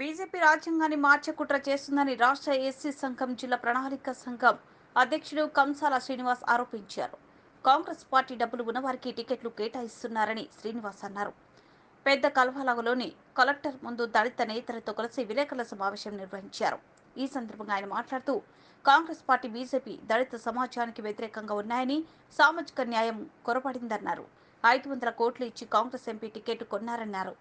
BJP రాజ్యాంగాన్ని మార్చే కుట్ర చేస్తుందని రాష్ట్ర ఎస్సీ సంఘం జిల్లా ప్రణాళిక సంఘం అధ్యక్షుడు కంసాల శ్రీనివాస్ ఆరోపించారు. కాంగ్రెస్ పార్టీ డబ్బులు ఉన్నవారికి టికెట్లు కేటాయిస్తున్నారని శ్రీనివాస్ అన్నారు. పెద్ద కల్వలలోని కలెక్టర్ ముందు దళిత నేతలతో కలిసి విలేకరుల సమావేశం నిర్వహించారు. ఈ సందర్భంగా ఆయన మాట్లాడుతూ కాంగ్రెస్ పార్టీ బీజేపీ దళిత సమాజానికి వ్యతిరేకంగా ఉన్నాయని సామాజిక న్యాయం కొరపడిందన్నారు. ఐదు వందల కోట్లు ఇచ్చి కాంగ్రెస్ ఎంపీ టికెట్ కొన్నారన్నారు.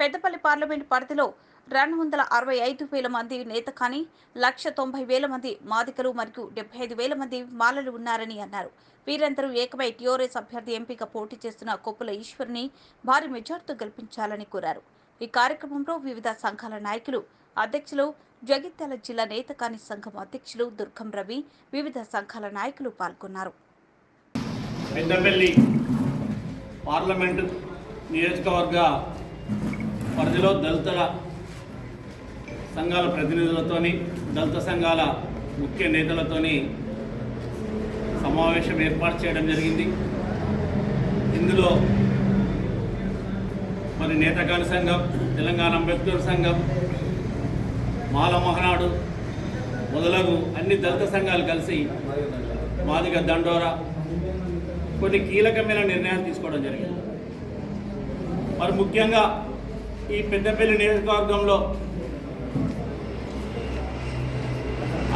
పెద్దపల్లి పార్లమెంట్ పరిధిలో రెండు వందల అరవై ఐదు వేల మంది నేత కానీ లక్ష తొంభై వేల మంది మాదికలు మరియు డెబ్బై ఐదు వేల మంది మాలలు ఉన్నారని అన్నారు. వీరందరూ ఏకమై టీఆర్ఎస్ అభ్యర్థి ఎంపీగా పోటీ చేస్తున్న కొప్పుల ఈశ్వర్ని భారీ మెజార్టీతో గెలిపించాలని కోరారు. ఈ కార్యక్రమంలో వివిధ సంఘాల నాయకులు అధ్యక్షులు జగిత్యాల జిల్లా నేతకాని సంఘం అధ్యక్షులు దుర్గం రవి వివిధ సంఘాల నాయకులు పాల్గొన్నారు. పెద్దపల్లి పార్లమెంటు నియోజకవర్గ పరిధిలో దళితుల సంఘాల ప్రతినిధులతోని దళిత సంఘాల ముఖ్య నేతలతోని సమావేశం ఏర్పాటు చేయడం జరిగింది. ఇందులో మరి నేతగాని సంఘం తెలంగాణ అంబేద్కర్ సంఘం మాల మహనాడు మొదలగు అన్ని దళిత సంఘాలు కలిసి మాదిగ దండోరా కొన్ని కీలకమైన నిర్ణయాలు తీసుకోవడం జరిగింది. మరి ముఖ్యంగా ఈ పెద్దపల్లి నియోజకవర్గంలో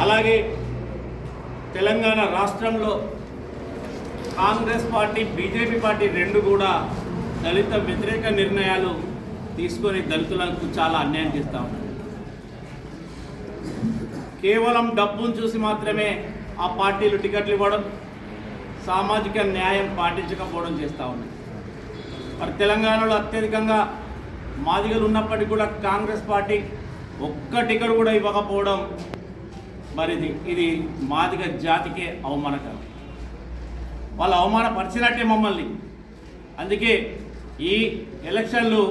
అలాగే తెలంగాణ రాష్ట్రంలో కాంగ్రెస్ పార్టీ బీజేపీ పార్టీ రెండు కూడా దళిత వ్యతిరేక నిర్ణయాలు తీసుకొని దళితులకు చాలా అన్యాయం చేస్తూ ఉన్నారు. కేవలం డబ్బును చూసి మాత్రమే ఆ పార్టీలు టికెట్లు ఇవ్వడం సామాజిక న్యాయం పాటించకపోవడం చేస్తూ ఉన్నాయి మరి తెలంగాణలో అత్యధికంగా మాదిగలు ఉన్నప్పటికీ కూడా కాంగ్రెస్ పార్టీ ఒక్క టికెట్ కూడా ఇవ్వకపోవడం మరి ఇది ఇది మాదిగ జాతికే అవమానకరం. వాళ్ళు అవమానపరిచినట్టే మమ్మల్ని. అందుకే ఈ ఎలక్షన్లు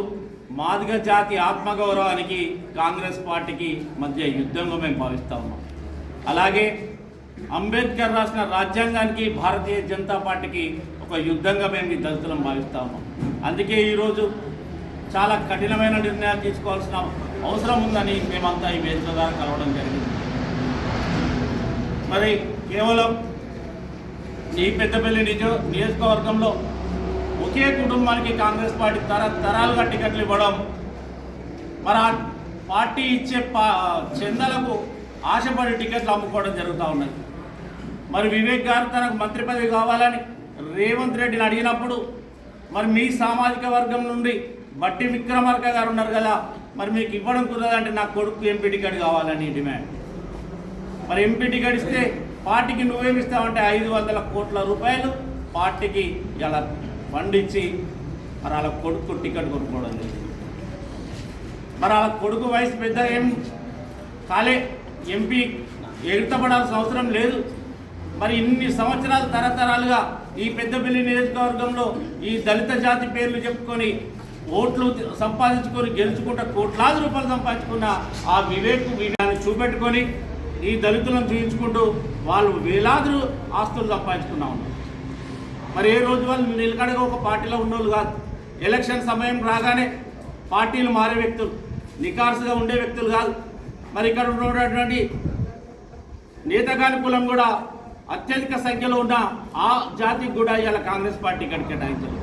మాదిగ జాతి ఆత్మగౌరవానికి కాంగ్రెస్ పార్టీకి మధ్య యుద్ధంగా మేము భావిస్తాము ఉన్నాం. అలాగే అంబేద్కర్ రాసిన రాజ్యాంగానికి భారతీయ జనతా పార్టీకి ఒక యుద్ధంగా మేము ఈ దళితులను భావిస్తా ఉన్నాం. అందుకే ఈరోజు చాలా కఠినమైన నిర్ణయాలు తీసుకోవాల్సిన అవసరం ఉందని మేమంతా ఈ వేదిక ద్వారా కలవడం జరిగింది. మరి కేవలం ఈ పెద్దపల్లి నిజ నియోజకవర్గంలో ఒకే కుటుంబానికి కాంగ్రెస్ పార్టీ తర తరాలుగా టికెట్లు ఇవ్వడం మరి ఆ పార్టీ ఇచ్చే పా చందలకు ఆశపడి టికెట్లు అమ్ముకోవడం జరుగుతూ ఉన్నది. మరి వివేక్ గారు తనకు మంత్రి పదవి కావాలని రేవంత్ రెడ్డిని అడిగినప్పుడు మరి మీ సామాజిక వర్గం నుండి బట్టి విక్రమార్క గారు ఉన్నారు కదా మరి మీకు ఇవ్వడం కుదరదంటే నా కొడుకు ఎంపీ టికెట్ కావాలని డిమాండ్. మరి ఎంపీ టికెట్ ఇస్తే పార్టీకి నువ్వేమి ఇస్తావంటే ఐదు వందల కోట్ల రూపాయలు పార్టీకి ఇలా ఫండ్ ఇచ్చి మరి వాళ్ళ కొడుకు టికెట్ కొనుక్కోవడం జరిగింది. మరి వాళ్ళ కొడుకు వయసు పెద్ద ఏం కాలే ఎంపీ ఎగుతపడాల్సిన అవసరం లేదు. మరి ఇన్ని సంవత్సరాలు తరతరాలుగా ఈ పెద్దపల్లి నియోజకవర్గంలో ఈ దళిత జాతి పేర్లు చెప్పుకొని ఓట్లు సంపాదించుకొని గెలుచుకుంటా కోట్లాది రూపాయలు సంపాదించుకున్న ఆ వివేక్ వీడాన్ని చూపెట్టుకొని ఈ దళితులను చూపించుకుంటూ వాళ్ళు వేలాది ఆస్తులు సంపాదించుకున్నా ఉన్నారు. మరి ఏ రోజు వాళ్ళు నిలకడగా ఒక పార్టీలో ఉన్నోళ్ళు కాదు. ఎలక్షన్ సమయం రాగానే పార్టీలు మారే వ్యక్తులు నికార్సుగా ఉండే వ్యక్తులు కాదు. మరి ఇక్కడ ఉన్నటువంటి నేతగాని కులం కూడా అత్యధిక సంఖ్యలో ఉన్న ఆ జాతికి కూడా ఇవాళ కాంగ్రెస్ పార్టీ ఇక్కడ కేటాయించారు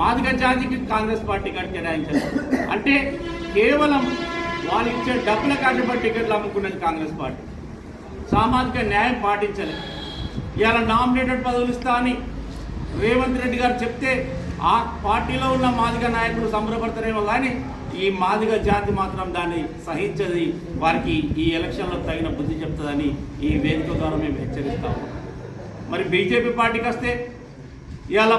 మాదిగ జాతికి కాంగ్రెస్ పార్టీ ఇక్కడ కేటాయించారు అంటే కేవలం వాళ్ళు ఇచ్చే డబ్బుల కాటపడి టికెట్లు అమ్ముకున్నది కాంగ్రెస్ పార్టీ. సామాజిక న్యాయం పాటించలేదు ఇవాళ నామినేటెడ్ పదవులు ఇస్తా అని రేవంత్ రెడ్డి గారు చెప్తే ఆ పార్టీలో ఉన్న మాదిగ నాయకులు సంబరపడతారేమో కానీ ఈ మాదిగ జాతి మాత్రం దాన్ని సహించది. వారికి ఈ ఎలక్షన్లో తగిన బుద్ధి చెప్తుందని ఈ వేదిక ద్వారా మేము హెచ్చరిస్తాము మరి బీజేపీ పార్టీకి వస్తే ఇవాళ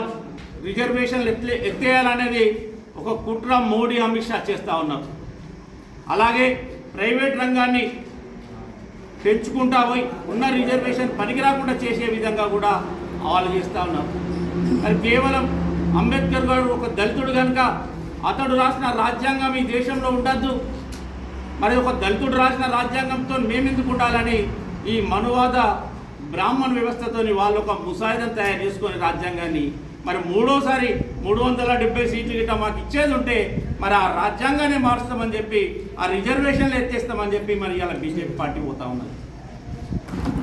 రిజర్వేషన్లు ఎత్తే ఎత్తేయాలనేది ఒక కుట్ర మోడీ అమిత్ షా చేస్తూ ఉన్నారు. అలాగే ప్రైవేట్ రంగాన్ని పెంచుకుంటా పోయి ఉన్న రిజర్వేషన్ పనికిరాకుండా చేసే విధంగా కూడా ఆలోచిస్తూ చేస్తూ ఉన్నారు మరి కేవలం అంబేద్కర్ గారు ఒక దళితుడు కనుక అతడు రాసిన రాజ్యాంగం ఈ దేశంలో ఉండద్దు. మరి ఒక దళితుడు రాసిన రాజ్యాంగంతో మేమెందుకు ఉండాలని ఈ మనువాద బ్రాహ్మణ వ్యవస్థతోని వాళ్ళు ఒక ముసాయిదం తయారు చేసుకొని రాజ్యాంగాన్ని మరి మూడోసారి మూడు వందల డెబ్బై సీట్లు గిట్ట మాకు ఇచ్చేది ఉంటే మరి ఆ రాజ్యాంగాన్ని మారుస్తామని చెప్పి ఆ రిజర్వేషన్లు ఎత్తేస్తామని చెప్పి మరి ఇలా బీజేపీ పార్టీ పోతా ఉన్నది.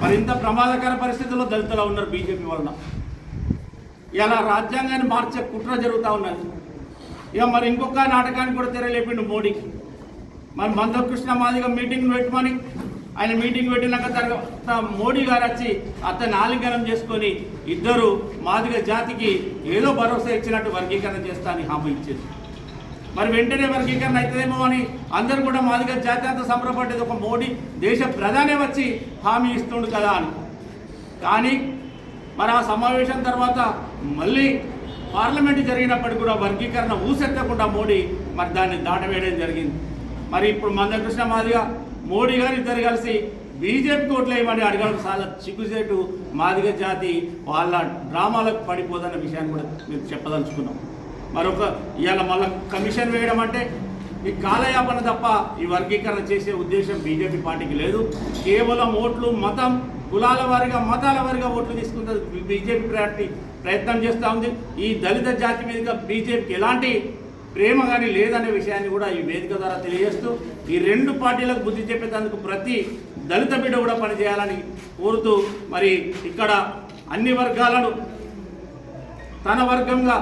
మరి ఇంత ప్రమాదకర పరిస్థితుల్లో దళితులు ఉన్నారు బీజేపీ వలన. ఇలా రాజ్యాంగాన్ని మార్చే కుట్ర జరుగుతూ ఉన్నది. ఇక మరి ఇంకొక నాటకానికి కూడా తెరలేపిండు మోడీకి. మరి మందకృష్ణ మాదిగ మీటింగ్ పెట్టమని ఆయన మీటింగ్ పెట్టినాక తర్వాత మోడీ గారు వచ్చి అతన్ని ఆలింగనం చేసుకొని ఇద్దరు మాదిగ జాతికి ఏదో భరోసా ఇచ్చినట్టు వర్గీకరణ చేస్తా అని హామీ ఇచ్చేది. మరి వెంటనే వర్గీకరణ అవుతుందేమో అని అందరూ కూడా మాదిగ జాతి అంతా సంబరపడ్డది. ఒక మోడీ దేశ ప్రధానే వచ్చి హామీ ఇస్తుండు కదా అని. కానీ మరి ఆ సమావేశం తర్వాత మళ్ళీ పార్లమెంట్ జరిగినప్పటికీ కూడా వర్గీకరణ ఊసెత్తకుండా మోడీ మరి దాన్ని దాటవేయడం జరిగింది. మరి ఇప్పుడు మందకృష్ణ మాదిగా మోడీ గారు ఇద్దరు కలిసి బీజేపీకి ఓట్లు వేయమని అడగడం చాలా చిక్కుసేటు మాదిగ జాతి వాళ్ళ డ్రామాలకు పడిపోదన్న విషయాన్ని కూడా మీరు చెప్పదలుచుకున్నాం. మరొక ఇవాళ మళ్ళీ కమిషన్ వేయడం అంటే ఈ కాలయాపన తప్ప ఈ వర్గీకరణ చేసే ఉద్దేశం బీజేపీ పార్టీకి లేదు. కేవలం ఓట్లు మతం కులాల వారిగా మతాల వారిగా ఓట్లు తీసుకుంటే బీజేపీ పార్టీ ప్రయత్నం చేస్తూ ఉంది. ఈ దళిత జాతి మీదుగా బీజేపీకి ఎలాంటి ప్రేమ కానీ లేదనే విషయాన్ని కూడా ఈ వేదిక ద్వారా తెలియజేస్తూ ఈ రెండు పార్టీలకు బుద్ధి చెప్పేందుకు ప్రతి దళిత బిడ్డ కూడా పనిచేయాలని కోరుతూ మరి ఇక్కడ అన్ని వర్గాలను తన వర్గంగా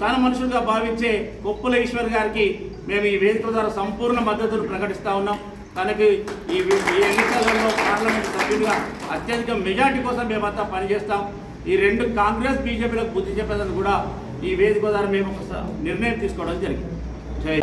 తన మనుషులుగా భావించే కొప్పుల ఈశ్వర్ గారికి మేము ఈ వేదిక ద్వారా సంపూర్ణ మద్దతును ప్రకటిస్తూ ఉన్నాం. తనకి ఈ ఈ ఎన్నికలలో పార్లమెంట్ సభ్యుడిగా అత్యధిక మెజార్టీ కోసం మేమంతా పనిచేస్తాం. ఈ రెండు కాంగ్రెస్ బీజేపీలకు బుద్ధి చెప్పేదని కూడా ఈ వేదిక ద్వారా మేము ఒక నిర్ణయం తీసుకోవడం జరిగింది.